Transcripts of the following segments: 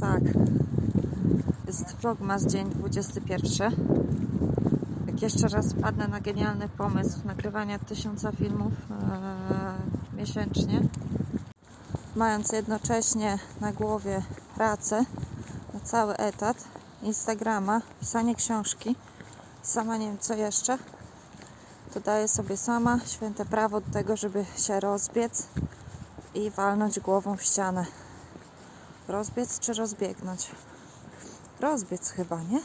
tak. Jest vlogmas dzień 21. Jak jeszcze raz wpadnę na genialny pomysł nagrywania tysiąca filmów e, miesięcznie, mając jednocześnie na głowie pracę na cały etat, Instagrama, pisanie książki, sama nie wiem co jeszcze, to daję sobie sama święte prawo do tego, żeby się rozbiec i walnąć głową w ścianę. Rozbiec czy rozbiegnąć? Rozbiec chyba, nie?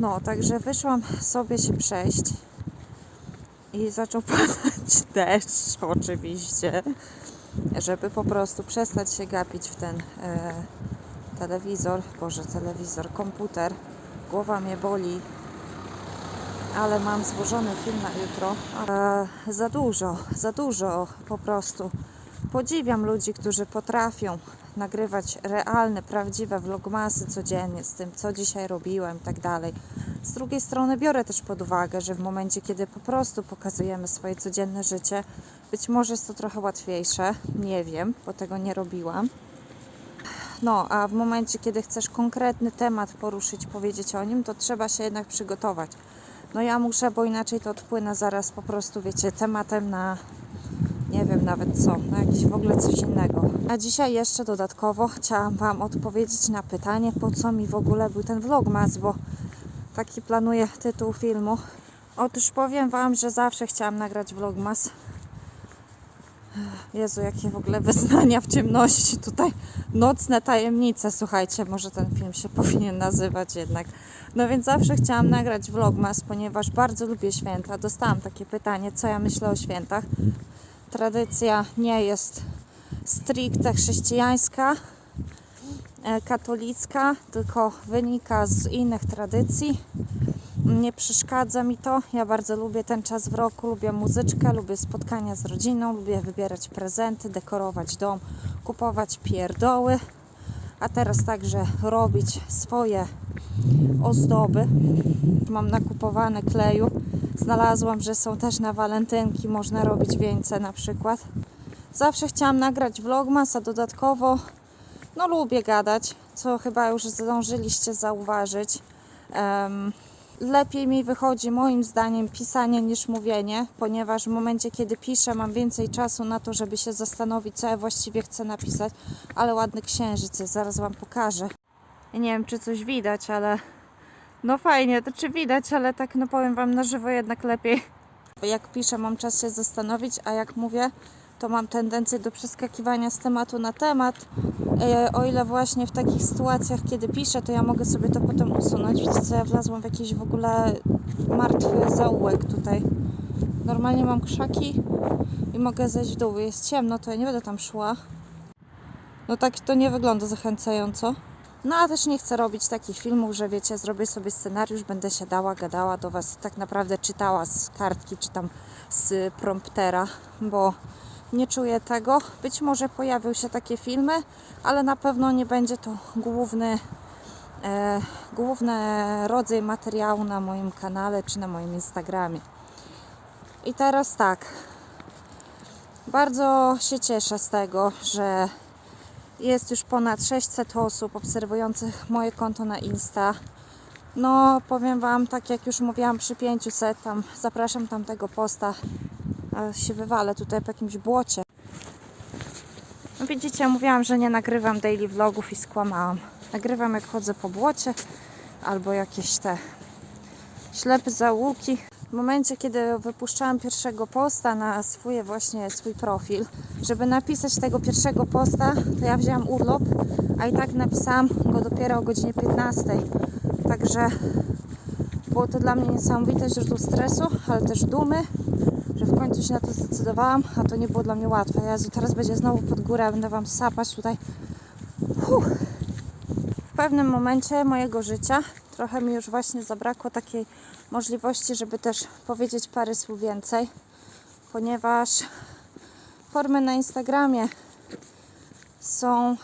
No, także wyszłam sobie się przejść i zaczął padać deszcz oczywiście, żeby po prostu przestać się gapić w ten e, telewizor, boże telewizor, komputer. Głowa mnie boli, ale mam złożony film na jutro. E, za dużo, za dużo po prostu. Podziwiam ludzi, którzy potrafią nagrywać realne, prawdziwe vlogmasy codziennie z tym, co dzisiaj robiłem i tak dalej. Z drugiej strony biorę też pod uwagę, że w momencie, kiedy po prostu pokazujemy swoje codzienne życie, być może jest to trochę łatwiejsze, nie wiem, bo tego nie robiłam. No, a w momencie, kiedy chcesz konkretny temat poruszyć, powiedzieć o nim, to trzeba się jednak przygotować. No ja muszę, bo inaczej to odpłynę zaraz po prostu, wiecie, tematem na nie wiem nawet co, na jakiś w ogóle coś innego. A dzisiaj jeszcze dodatkowo chciałam Wam odpowiedzieć na pytanie, po co mi w ogóle był ten vlogmas, bo taki planuję tytuł filmu. Otóż powiem Wam, że zawsze chciałam nagrać vlogmas. Jezu, jakie w ogóle wyznania w ciemności tutaj. Nocne tajemnice, słuchajcie, może ten film się powinien nazywać jednak. No więc zawsze chciałam nagrać vlogmas, ponieważ bardzo lubię święta. Dostałam takie pytanie, co ja myślę o świętach. Tradycja nie jest stricte chrześcijańska, e, katolicka, tylko wynika z innych tradycji. Nie przeszkadza mi to. Ja bardzo lubię ten czas w roku, lubię muzyczkę, lubię spotkania z rodziną, lubię wybierać prezenty, dekorować dom, kupować pierdoły, a teraz także robić swoje ozdoby. Mam nakupowane kleju. Znalazłam, że są też na walentynki, można robić wieńce na przykład. Zawsze chciałam nagrać vlogmas, a dodatkowo no lubię gadać, co chyba już zdążyliście zauważyć. Em, lepiej mi wychodzi moim zdaniem pisanie niż mówienie, ponieważ w momencie kiedy piszę mam więcej czasu na to, żeby się zastanowić, co ja właściwie chcę napisać, ale ładny księżyc jest, zaraz Wam pokażę. Nie wiem, czy coś widać, ale no fajnie, to czy widać, ale tak no powiem Wam na żywo jednak lepiej. Jak piszę, mam czas się zastanowić, a jak mówię, to mam tendencję do przeskakiwania z tematu na temat. E, O ile właśnie w takich sytuacjach, kiedy piszę, to ja mogę sobie to potem usunąć. Widzicie, co ja wlazłam w jakiś w ogóle martwy zaułek tutaj. Normalnie mam krzaki i mogę zejść w dół. Jest ciemno, to ja nie będę tam szła. No tak to nie wygląda zachęcająco. No a też nie chcę robić takich filmów, że wiecie, zrobię sobie scenariusz, będę się dała, gadała do Was, tak naprawdę czytała z kartki, czy tam z promptera, bo nie czuję tego. Być może pojawią się takie filmy, ale na pewno nie będzie to główny, e, główny rodzaj materiału na moim kanale czy na moim Instagramie. I teraz tak. Bardzo się cieszę z tego, że jest już ponad 600 osób obserwujących moje konto na Insta. No, powiem Wam, tak jak już mówiłam przy 500, tam zapraszam tamtego posta. A się wywalę tutaj po jakimś błocie. No widzicie, mówiłam, że nie nagrywam daily vlogów i skłamałam. Nagrywam jak chodzę po błocie albo jakieś te ślepe zaułki. W momencie, kiedy wypuszczałam pierwszego posta na swój właśnie swój profil, żeby napisać tego pierwszego posta, to ja wzięłam urlop, a i tak napisałam go dopiero o godzinie 15. Także było to dla mnie niesamowite źródło stresu, ale też dumy, końcu się na to zdecydowałam, a to nie było dla mnie łatwe. Jezu, teraz będzie znowu pod górę, będę Wam sapać tutaj. Fuh. W pewnym momencie mojego życia trochę mi już właśnie zabrakło takiej możliwości, żeby też powiedzieć parę słów więcej, ponieważ formy na Instagramie są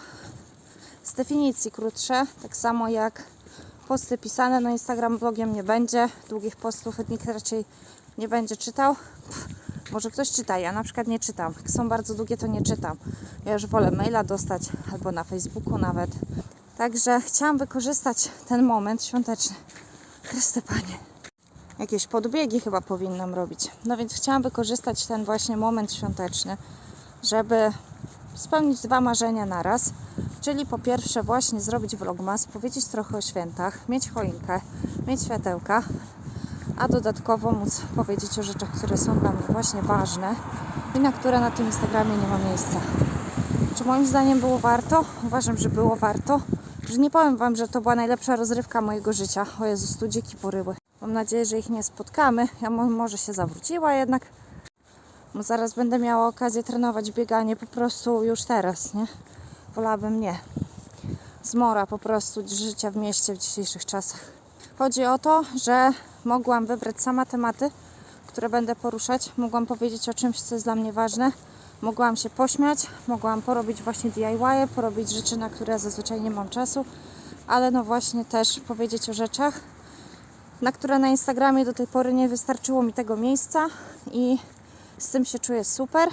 definicji krótsze, tak samo jak posty pisane. No Instagram blogiem nie będzie, długich postów nikt raczej nie będzie czytał. Pff, może ktoś czyta, ja na przykład nie czytam. Jak są bardzo długie, to nie czytam. Ja już wolę maila dostać albo na Facebooku nawet. Także chciałam wykorzystać ten moment świąteczny. Chryste Panie. Jakieś podbiegi chyba powinnam robić. No więc chciałam wykorzystać ten właśnie moment świąteczny, żeby spełnić dwa marzenia naraz. Czyli po pierwsze właśnie zrobić vlogmas, powiedzieć trochę o świętach, mieć choinkę, mieć światełka, a dodatkowo móc powiedzieć o rzeczach, które są dla mnie właśnie ważne i na które na tym Instagramie nie ma miejsca. Czy moim zdaniem było warto? Uważam, że było warto. Że nie powiem Wam, że to była najlepsza rozrywka mojego życia. O Jezus, tu dziki poryły. Mam nadzieję, że ich nie spotkamy. Ja mo- może się zawróciła jednak. Bo zaraz będę miała okazję trenować bieganie po prostu już teraz, nie? Wolałabym nie. Zmora po prostu życia w mieście w dzisiejszych czasach. Chodzi o to, że mogłam wybrać sama tematy, które będę poruszać. Mogłam powiedzieć o czymś, co jest dla mnie ważne. Mogłam się pośmiać, mogłam porobić właśnie DIY, porobić rzeczy, na które zazwyczaj nie mam czasu, ale no właśnie też powiedzieć o rzeczach, na które na Instagramie do tej pory nie wystarczyło mi tego miejsca i z tym się czuję super.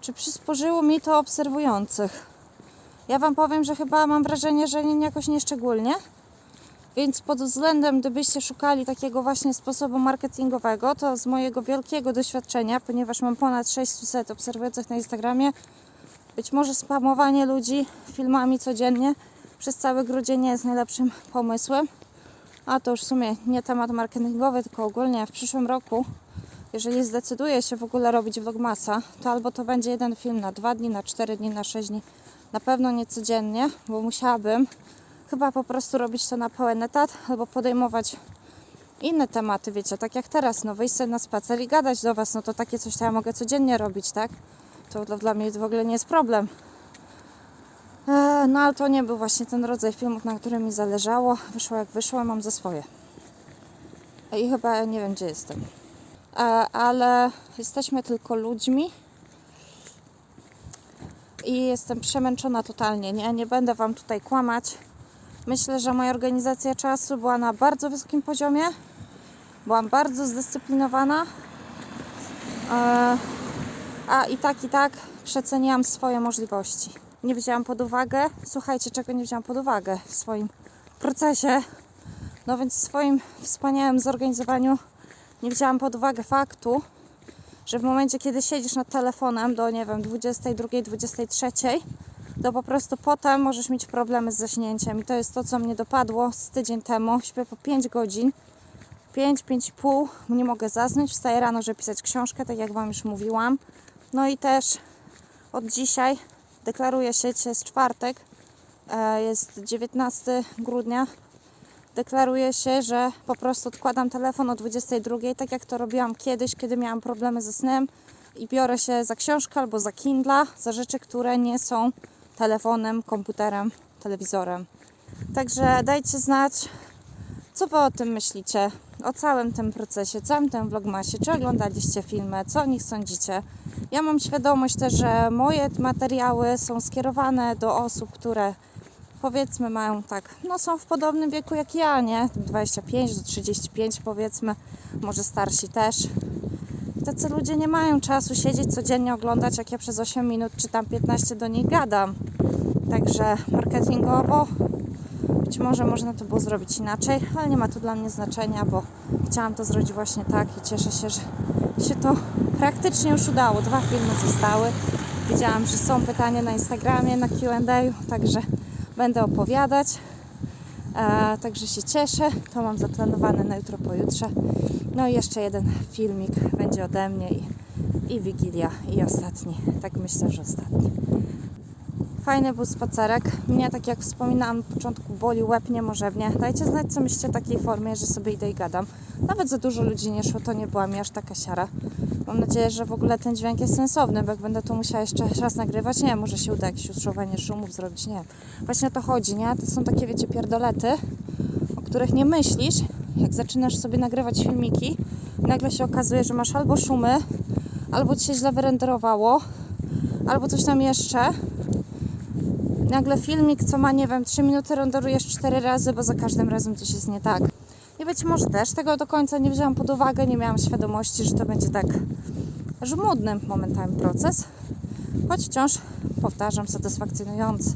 Czy przysporzyło mi to obserwujących? Ja Wam powiem, że chyba mam wrażenie, że jakoś nieszczególnie. Więc pod względem, gdybyście szukali takiego właśnie sposobu marketingowego, to z mojego wielkiego doświadczenia, ponieważ mam ponad 600 obserwujących na Instagramie, być może spamowanie ludzi filmami codziennie przez cały grudzień nie jest najlepszym pomysłem. A to już w sumie nie temat marketingowy, tylko ogólnie w przyszłym roku, jeżeli zdecyduję się w ogóle robić vlogmasa, to albo to będzie jeden film na dwa dni, na cztery dni, na sześć dni, na pewno nie codziennie, bo musiałabym chyba po prostu robić to na pełen etat albo podejmować inne tematy, wiecie, tak jak teraz, no wyjść sobie na spacer i gadać do Was, no to takie coś to ja mogę codziennie robić, tak? To dla, dla mnie w ogóle nie jest problem. Eee, no ale to nie był właśnie ten rodzaj filmów, na którym mi zależało. Wyszło jak wyszło, mam za swoje. I chyba nie wiem, gdzie jestem. E, ale jesteśmy tylko ludźmi i jestem przemęczona totalnie, nie? Nie będę Wam tutaj kłamać. Myślę, że moja organizacja czasu była na bardzo wysokim poziomie. Byłam bardzo zdyscyplinowana. E, a i tak, i tak przeceniłam swoje możliwości. Nie wzięłam pod uwagę, słuchajcie, czego nie wzięłam pod uwagę w swoim procesie. No więc w swoim wspaniałym zorganizowaniu nie wzięłam pod uwagę faktu, że w momencie, kiedy siedzisz nad telefonem do, nie wiem, 22, 23, to po prostu potem możesz mieć problemy z zaśnięciem. I to jest to, co mnie dopadło z tydzień temu. Śpię po 5 godzin, 5, 5,5, nie mogę zasnąć. Wstaję rano, żeby pisać książkę, tak jak Wam już mówiłam. No i też od dzisiaj deklaruję się, dzisiaj jest czwartek, e, jest 19 grudnia. Deklaruję się, że po prostu odkładam telefon o 22, tak jak to robiłam kiedyś, kiedy miałam problemy ze snem i biorę się za książkę albo za Kindla, za rzeczy, które nie są telefonem, komputerem, telewizorem. Także dajcie znać, co Wy o tym myślicie, o całym tym procesie, całym tym vlogmasie, czy oglądaliście filmy, co o nich sądzicie. Ja mam świadomość też, że moje materiały są skierowane do osób, które powiedzmy mają tak, no są w podobnym wieku jak ja, nie? 25 do 35 powiedzmy, może starsi też. Tacy ludzie nie mają czasu siedzieć codziennie oglądać, jak ja przez 8 minut czy tam 15 do nich gadam. Także marketingowo być może można to było zrobić inaczej, ale nie ma to dla mnie znaczenia, bo chciałam to zrobić właśnie tak i cieszę się, że się to praktycznie już udało. Dwa filmy zostały. Widziałam, że są pytania na Instagramie, na Q&A, także będę opowiadać. E, także się cieszę. To mam zaplanowane na jutro, pojutrze. No i jeszcze jeden filmik będzie ode mnie i, i Wigilia i ostatni. Tak myślę, że ostatni. Fajny był spacerek. Mnie, tak jak wspominałam na początku, boli łeb niemożebnie. Dajcie znać, co myślicie o takiej formie, że sobie idę i gadam. Nawet za dużo ludzi nie szło, to nie była mi aż taka siara. Mam nadzieję, że w ogóle ten dźwięk jest sensowny, bo jak będę tu musiała jeszcze raz nagrywać, nie może się uda jakieś usuwanie szumów zrobić, nie. Właśnie o to chodzi, nie? To są takie, wiecie, pierdolety, o których nie myślisz, jak zaczynasz sobie nagrywać filmiki, nagle się okazuje, że masz albo szumy, albo ci się źle wyrenderowało, albo coś tam jeszcze. Nagle filmik, co ma, nie wiem, 3 minuty renderujesz 4 razy, bo za każdym razem coś jest nie tak. I być może też tego do końca nie wzięłam pod uwagę, nie miałam świadomości, że to będzie tak żmudny momentami proces, choć wciąż powtarzam, satysfakcjonujący.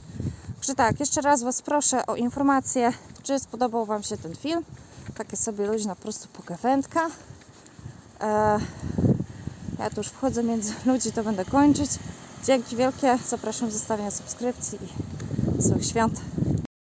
Także tak, jeszcze raz Was proszę o informację, czy spodobał Wam się ten film. Takie sobie luźna, po prostu pogawędka. E, ja tu już wchodzę między ludzi, to będę kończyć. Dzięki wielkie, zapraszam do zostawienia subskrypcji i wesołych świąt.